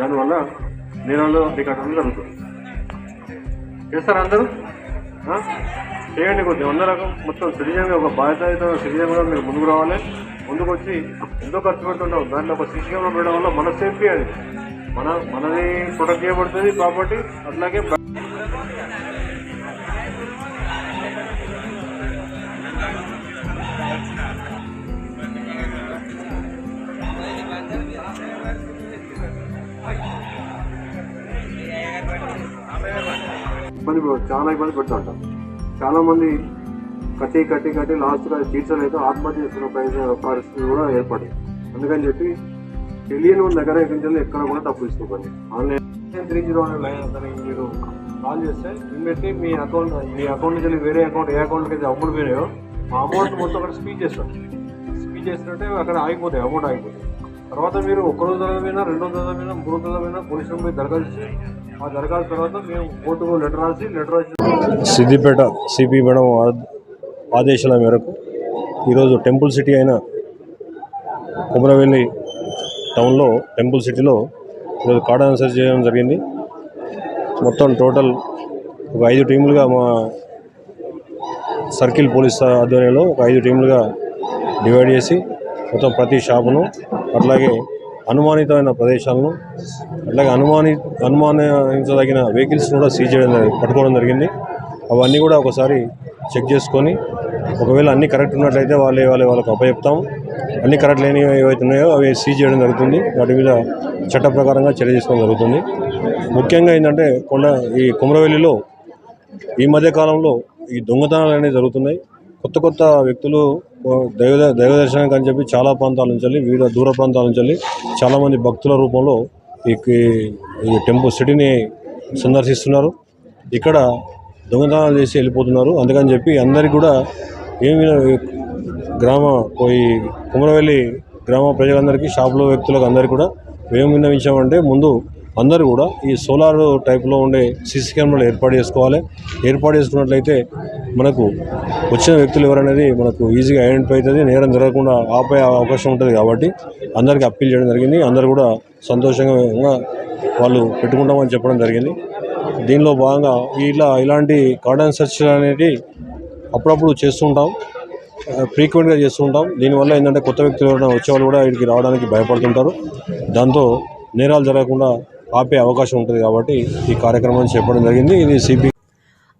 దానివల్ల నేరాలు రికార్డు జరుగుతుంది. చేస్తారా అందరూ? చేయండి కొద్దిగా. అందరూ మొత్తం సిటిజన్ ఒక బాధ్యత సిటిజన్ కూడా మీరు ముందుకు రావాలి. ముందుకు వచ్చి ఎంతో ఖర్చు పెడుతుంటాం దాంట్లో ఒక సీసీ కెమెరా పెట్టడం వల్ల మన సేఫ్టీ అది. మన మనది ప్రొటెక్ట్ చేయబడుతుంది కాబట్టి అట్లాగే ఇబ్బంది చాలా ఇబ్బంది పెడుతుంటాం. చాలామంది కట్టి కట్టి కట్టి లాస్ట్గా తీర్చలేక ఆత్మహత్య చేస్తున్న పరిస్థితి పరిస్థితి కూడా ఏర్పడింది. అందుకని చెప్పి తెలియని వాళ్ళ దగ్గర ఎక్కడ ఎక్కడ కూడా తప్పు తీసుకోకండి. ఆన్లైన్ త్రీ జీరో అనే లైన్ అతనికి మీరు కాల్ చేస్తే ఇమ్మీడియట్లీ మీ అకౌంట్ మీ అకౌంట్ నుంచి వెళ్ళి వేరే అకౌంట్ ఏ అకౌంట్కి అయితే అమౌంట్ పోయినాయో ఆ అమౌంట్ మొత్తం అక్కడ స్పీచ్ చేస్తాం స్పీచ్ చేసినట్టే అక్కడ ఆగిపోతాయి అమౌంట్ ఆగిపోతాయి. తర్వాత మీరు ఒక రోజు చదివినా రెండు రోజులు మీద మూడు రోజులు చదివినా పోలీసులు పోయి దరఖాస్తు తర్వాత మేము కోర్టుకు లెటర్ రాసి లెటర్ రాసి సిద్దిపేట సిపి మేడం ఆదేశాల మేరకు ఈరోజు టెంపుల్ సిటీ అయిన కుమరవెల్లి టౌన్లో టెంపుల్ సిటీలో ఈరోజు కార్డన్ సెర్చ్ చేయడం జరిగింది. మొత్తం టోటల్ ఒక ఐదు టీములుగా మా సర్కిల్ పోలీస్ ఆధ్వర్యంలో ఒక ఐదు టీములుగా డివైడ్ చేసి మొత్తం ప్రతి షాపును అట్లాగే అనుమానితమైన ప్రదేశాలను అట్లాగే అనుమాని అనుమానించదగిన వెహికల్స్ కూడా సీజ్ చేయడం పట్టుకోవడం జరిగింది. అవన్నీ కూడా ఒకసారి చెక్ చేసుకొని ఒకవేళ అన్ని కరెక్ట్ ఉన్నట్లయితే వాళ్ళే వాళ్ళే వాళ్ళకి అప్పచెప్తాము. అన్ని కరెక్ట్ లేని ఏవైతే ఉన్నాయో అవి సీజ్ చేయడం జరుగుతుంది. వాటి మీద చట్ట ప్రకారంగా చర్య తీసుకోవడం జరుగుతుంది. ముఖ్యంగా ఏంటంటే కొండ ఈ కుమ్రవెల్లిలో ఈ మధ్య కాలంలో ఈ దొంగతనాలు అనేవి జరుగుతున్నాయి. కొత్త కొత్త వ్యక్తులు దైవ దైవ దర్శనానికి అని చెప్పి చాలా ప్రాంతాల నుంచి వెళ్ళి వివిధ దూర ప్రాంతాల నుంచి వెళ్ళి చాలామంది భక్తుల రూపంలో ఈ టెంపుల్ సిటీని సందర్శిస్తున్నారు. ఇక్కడ దొంగతనాలు చేసి వెళ్ళిపోతున్నారు. అందుకని చెప్పి అందరికీ కూడా ఏమి గ్రామ ఈ కుమరవెల్లి గ్రామ ప్రజలందరికీ షాపులో వ్యక్తులకు అందరికీ కూడా ఏం విన్నవించామంటే ముందు అందరూ కూడా ఈ సోలార్ టైప్లో ఉండే సీసీ కెమెరాలు ఏర్పాటు చేసుకోవాలి. ఏర్పాటు చేసుకున్నట్లయితే మనకు వచ్చిన వ్యక్తులు ఎవరనేది మనకు ఈజీగా ఐడెంటిఫై అవుతుంది నేరం జరగకుండా ఆపే అవకాశం ఉంటుంది కాబట్టి అందరికీ అప్పీల్ చేయడం జరిగింది. అందరూ కూడా సంతోషంగా వాళ్ళు పెట్టుకుంటామని చెప్పడం జరిగింది. దీనిలో భాగంగా ఇలా ఇలాంటి కార్డన్ సెర్చ్ అనేది అప్పుడప్పుడు చేస్తుంటాం ఫ్రీక్వెంట్గా చేస్తుంటాం దీనివల్ల ఏంటంటే కొత్త వ్యక్తులు ఎవరైనా వచ్చేవాళ్ళు కూడా వీడికి రావడానికి భయపడుతుంటారు. దాంతో నేరాలు జరగకుండా ఆపే అవకాశం ఉంటుంది కాబట్టి ఈ కార్యక్రమాన్ని చేపట్టడం జరిగింది. ఇది CP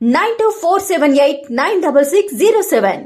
Nine two four seven eight nine double six zero seven.